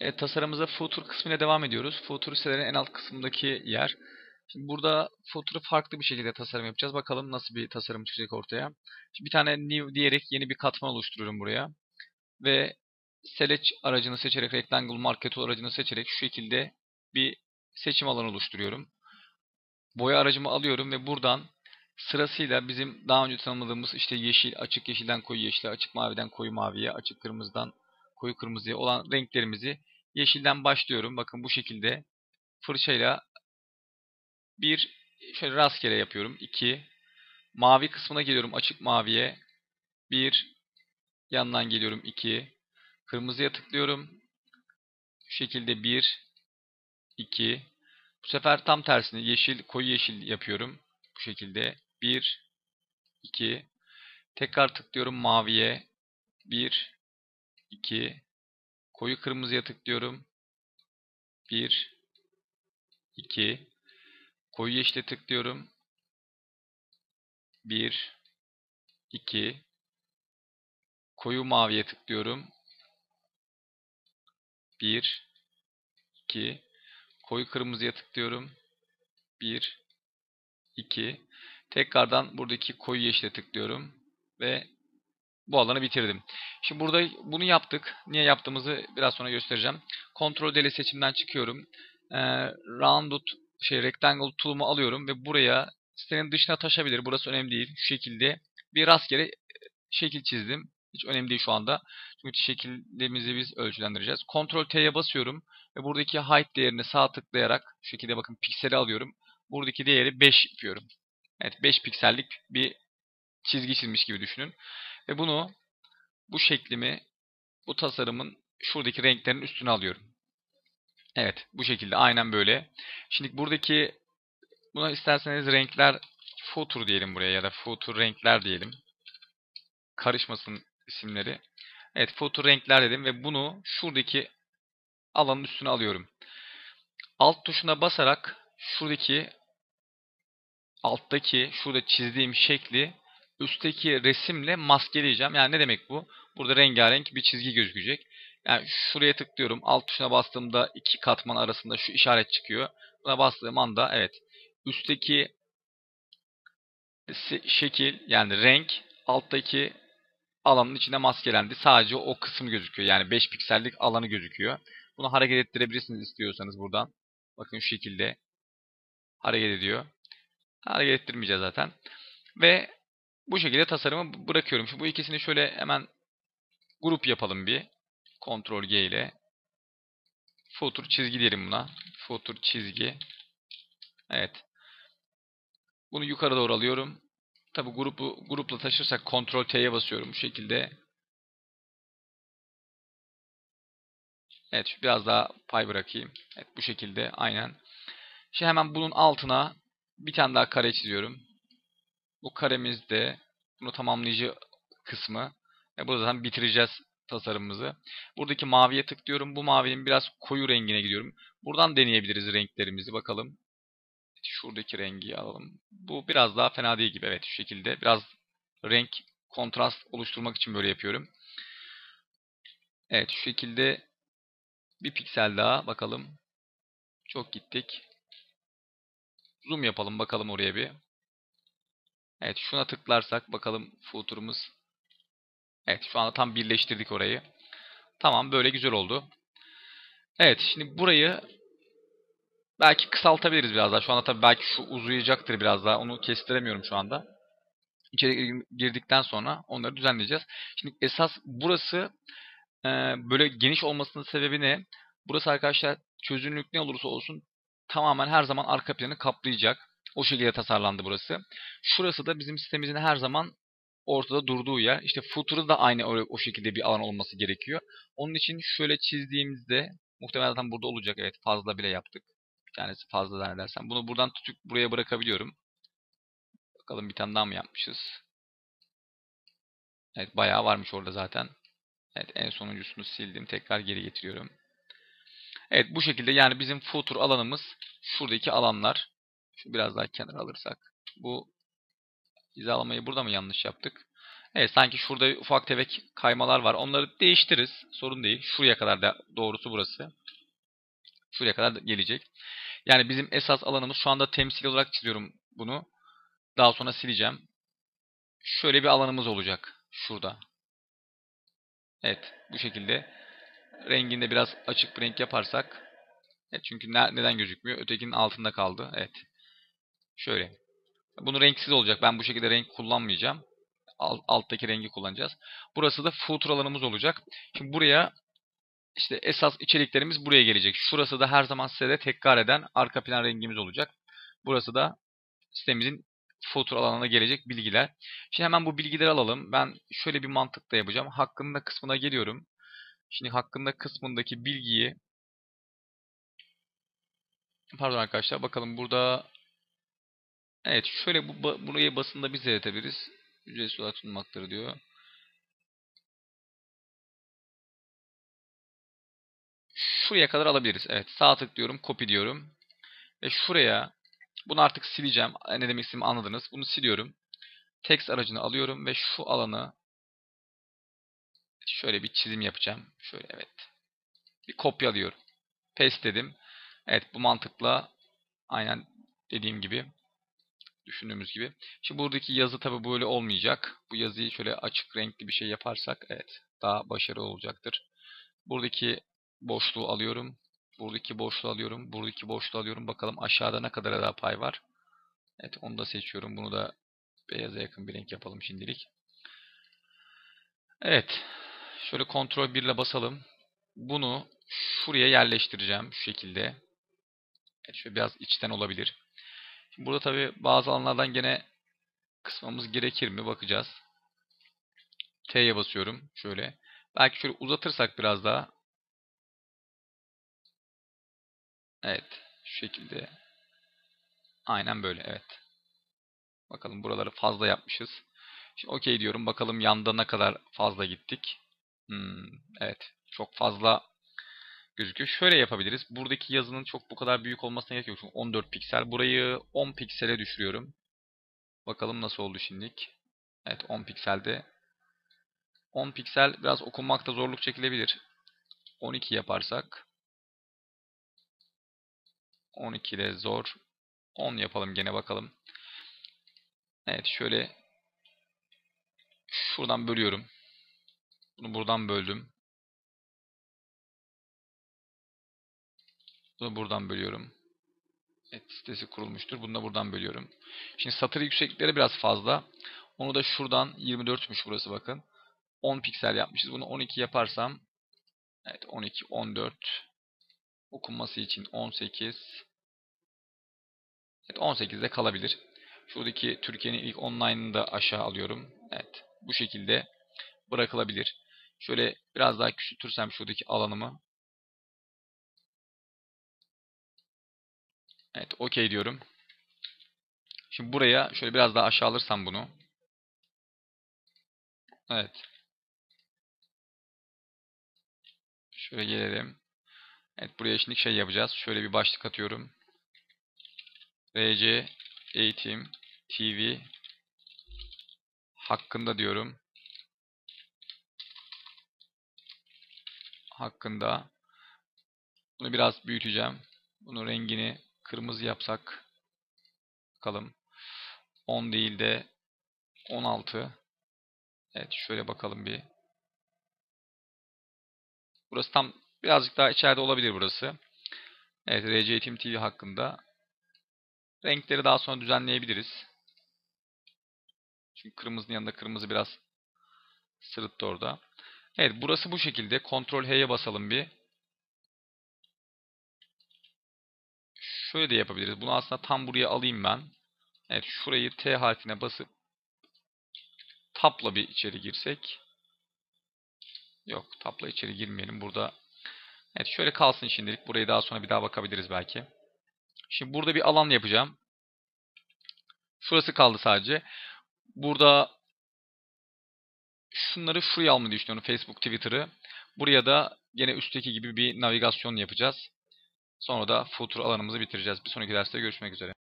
Evet, tasarımımıza footer kısmıyla devam ediyoruz. Footer sitelerin en alt kısmındaki yer. Şimdi burada footer'ı farklı bir şekilde tasarım yapacağız. Bakalım nasıl bir tasarım çıkacak ortaya. Şimdi bir tane new diyerek yeni bir katman oluşturuyorum buraya. Ve select aracını seçerek, rectangle market aracını seçerek şu şekilde bir seçim alanı oluşturuyorum. Boya aracımı alıyorum ve buradan sırasıyla bizim daha önce tanımladığımız işte yeşil, açık yeşilden koyu yeşile, açık maviden koyu maviye, açık kırmızıdan koyu kırmızıya olan renklerimizi yeşilden başlıyorum. Bakın bu şekilde fırçayla bir şöyle rastgele yapıyorum. 2 mavi kısmına geliyorum açık maviye. 1 yandan geliyorum 2 kırmızıya tıklıyorum. Şu şekilde 1 2 bu sefer tam tersini yeşil koyu yeşil yapıyorum. Bu şekilde 1 2 tekrar tıklıyorum maviye 1 2 koyu kırmızıya tıklıyorum. 1 2 koyu yeşile tıklıyorum. 1 2 koyu maviye tıklıyorum. 1 2 koyu kırmızıya tıklıyorum. 1 2 tekrardan buradaki koyu yeşile tıklıyorum ve bu alanı bitirdim. Şimdi burada bunu yaptık. Niye yaptığımızı biraz sonra göstereceğim. Ctrl D seçimden çıkıyorum. Ee, rounded şey rectangle tool'umu alıyorum ve buraya sitenin dışına taşabilir. Burası önemli değil. Şu şekilde bir rastgele şekil çizdim. Hiç önemli değil şu anda. Çünkü şekilimizi biz ölçülendireceğiz. Ctrl T'ye basıyorum ve buradaki height değerini sağ tıklayarak şu şekilde bakın pikseli alıyorum. Buradaki değeri 5 yapıyorum. Evet 5 piksellik bir çizgi çizmiş gibi düşünün. Ve bunu bu şeklimi bu tasarımın şuradaki renklerin üstüne alıyorum. Evet bu şekilde aynen böyle. Şimdi buradaki buna isterseniz renkler footer diyelim buraya ya da footer renkler diyelim. Karışmasın isimleri. Evet footer renkler dedim ve bunu şuradaki alanın üstüne alıyorum. Alt tuşuna basarak şuradaki alttaki şurada çizdiğim şekli üstteki resimle maskeleyeceğim. Yani ne demek bu? Burada rengarenk bir çizgi gözükecek. Yani şuraya tıklıyorum. Alt tuşuna bastığımda iki katman arasında şu işaret çıkıyor. Buna bastığım anda evet üstteki şekil yani renk alttaki alanın içinde maskelendi. Sadece o kısım gözüküyor. Yani 5 piksellik alanı gözüküyor. Bunu hareket ettirebilirsiniz istiyorsanız buradan. Bakın şu şekilde hareket ediyor. Hareket ettirmeyeceğiz zaten. Ve bu şekilde tasarımı bırakıyorum. Şimdi bu ikisini şöyle hemen grup yapalım bir. Ctrl G ile. Footer çizgi diyelim buna. Footer çizgi. Evet. Bunu yukarı doğru alıyorum. Tabi grubu grupla taşırsak Ctrl T'ye basıyorum bu şekilde. Evet biraz daha pay bırakayım. Evet bu şekilde aynen. Şimdi hemen bunun altına bir tane daha kare çiziyorum. Bu karemiz de bunu tamamlayıcı kısmı. Ve burada zaten bitireceğiz tasarımımızı. Buradaki maviye tıklıyorum. Bu mavinin biraz koyu rengine gidiyorum. Buradan deneyebiliriz renklerimizi. Bakalım. Şuradaki rengi alalım. Bu biraz daha fena değil gibi. Evet şu şekilde. Biraz renk kontrast oluşturmak için böyle yapıyorum. Evet şu şekilde bir piksel daha bakalım. Çok gittik. Zoom yapalım bakalım oraya bir. Evet şuna tıklarsak bakalım footer'ımız. Evet şu anda tam birleştirdik orayı. Tamam böyle güzel oldu. Evet şimdi burayı belki kısaltabiliriz biraz daha. Şu anda tabii belki şu uzayacaktır biraz daha. Onu kestiremiyorum şu anda. İçeri girdikten sonra onları düzenleyeceğiz. Şimdi esas burası e, böyle geniş olmasının sebebi ne? Burası arkadaşlar çözünürlük ne olursa olsun tamamen her zaman arka planı kaplayacak. O şekilde tasarlandı burası. Şurası da bizim sitemizin her zaman ortada durduğu yer. İşte footer'ı da aynı o, şekilde bir alan olması gerekiyor. Onun için şöyle çizdiğimizde muhtemelen zaten burada olacak. Evet fazla bile yaptık. Bir tanesi fazla zannedersem. Bunu buradan tutup buraya bırakabiliyorum. Bakalım bir tane daha mı yapmışız? Evet bayağı varmış orada zaten. Evet en sonuncusunu sildim. Tekrar geri getiriyorum. Evet bu şekilde yani bizim footer alanımız şuradaki alanlar. Biraz daha kenara alırsak. Bu hizalamayı burada mı yanlış yaptık? Evet sanki şurada ufak tefek kaymalar var. Onları değiştiririz. Sorun değil. Şuraya kadar da doğrusu burası. Şuraya kadar da gelecek. Yani bizim esas alanımız şu anda temsil olarak çiziyorum bunu. Daha sonra sileceğim. Şöyle bir alanımız olacak. Şurada. Evet. Bu şekilde. Renginde biraz açık bir renk yaparsak. Evet, çünkü ne, neden gözükmüyor? Ötekinin altında kaldı. Evet. Şöyle. Bunu renksiz olacak. Ben bu şekilde renk kullanmayacağım. Alt, alttaki rengi kullanacağız. Burası da footer alanımız olacak. Şimdi buraya işte esas içeriklerimiz buraya gelecek. Şurası da her zaman size de tekrar eden arka plan rengimiz olacak. Burası da sitemizin footer alanına gelecek bilgiler. Şimdi hemen bu bilgileri alalım. Ben şöyle bir mantıkla yapacağım. Hakkında kısmına geliyorum. Şimdi hakkında kısmındaki bilgiyi pardon arkadaşlar bakalım burada evet şöyle bu burayı basında biz yaratabiliriz. Ücretsiz olarak sunulmaktadır diyor. Şuraya kadar alabiliriz. Evet sağ tıklıyorum copy diyorum. Ve şuraya bunu artık sileceğim. Ne demek istediğimi anladınız. Bunu siliyorum. Text aracını alıyorum ve şu alanı şöyle bir çizim yapacağım. Şöyle evet. Bir kopya alıyorum. Paste dedim. Evet bu mantıkla aynen dediğim gibi düşündüğümüz gibi. Şimdi buradaki yazı tabi böyle olmayacak. Bu yazıyı şöyle açık renkli bir şey yaparsak evet daha başarılı olacaktır. Buradaki boşluğu alıyorum. Buradaki boşluğu alıyorum. Buradaki boşluğu alıyorum. Bakalım aşağıda ne kadar daha pay var. Evet onu da seçiyorum. Bunu da beyaza yakın bir renk yapalım şimdilik. Evet. Şöyle kontrol 1 ile basalım. Bunu şuraya yerleştireceğim şu şekilde. Evet şöyle biraz içten olabilir. Şimdi burada tabi bazı alanlardan gene kısmamız gerekir mi bakacağız. T'ye basıyorum şöyle. Belki şöyle uzatırsak biraz daha. Evet şu şekilde. Aynen böyle evet. Bakalım buraları fazla yapmışız. Şimdi okey diyorum. Bakalım yanda ne kadar fazla gittik. Hmm, evet. Çok fazla gözüküyor. Şöyle yapabiliriz. Buradaki yazının çok bu kadar büyük olmasına gerek yok. Çünkü 14 piksel. Burayı 10 piksele düşürüyorum. Bakalım nasıl oldu şimdilik. Evet 10 pikselde. 10 piksel biraz okunmakta zorluk çekilebilir. 12 yaparsak. 12 de zor. 10 yapalım gene bakalım. Evet şöyle şuradan bölüyorum. Bunu buradan böldüm. Bunu buradan bölüyorum. Evet sitesi kurulmuştur. Bunu da buradan bölüyorum. Şimdi satır yükseklikleri biraz fazla. Onu da şuradan 24'müş burası bakın. 10 piksel yapmışız. Bunu 12 yaparsam evet 12 14 okunması için 18 Evet 18'de kalabilir. Şuradaki Türkiye'nin ilk online'ını da aşağı alıyorum. Evet bu şekilde bırakılabilir. Şöyle biraz daha küçültürsem şuradaki alanımı Evet, okey diyorum. Şimdi buraya şöyle biraz daha aşağı alırsam bunu. Evet. Şöyle gelelim. Evet, buraya şimdi şey yapacağız. Şöyle bir başlık atıyorum. RC Eğitim TV hakkında diyorum. Hakkında. Bunu biraz büyüteceğim. Bunun rengini kırmızı yapsak bakalım 10 değil de 16 Evet şöyle bakalım bir Burası tam birazcık daha içeride olabilir burası. Evet RC Eğitim TV hakkında renkleri daha sonra düzenleyebiliriz. Çünkü kırmızının yanında kırmızı biraz sırıttı orada. Evet burası bu şekilde. Ctrl H'ye basalım bir. Şöyle de yapabiliriz. Bunu aslında tam buraya alayım ben. Evet şurayı T harfine basıp tapla bir içeri girsek. Yok tapla içeri girmeyelim. Burada Evet şöyle kalsın şimdilik. Burayı daha sonra bir daha bakabiliriz belki. Şimdi burada bir alan yapacağım. Şurası kaldı sadece. Burada şunları şuraya almayı düşünüyorum. Facebook, Twitter'ı. Buraya da yine üstteki gibi bir navigasyon yapacağız. Sonra da footer alanımızı bitireceğiz. Bir sonraki derste görüşmek üzere.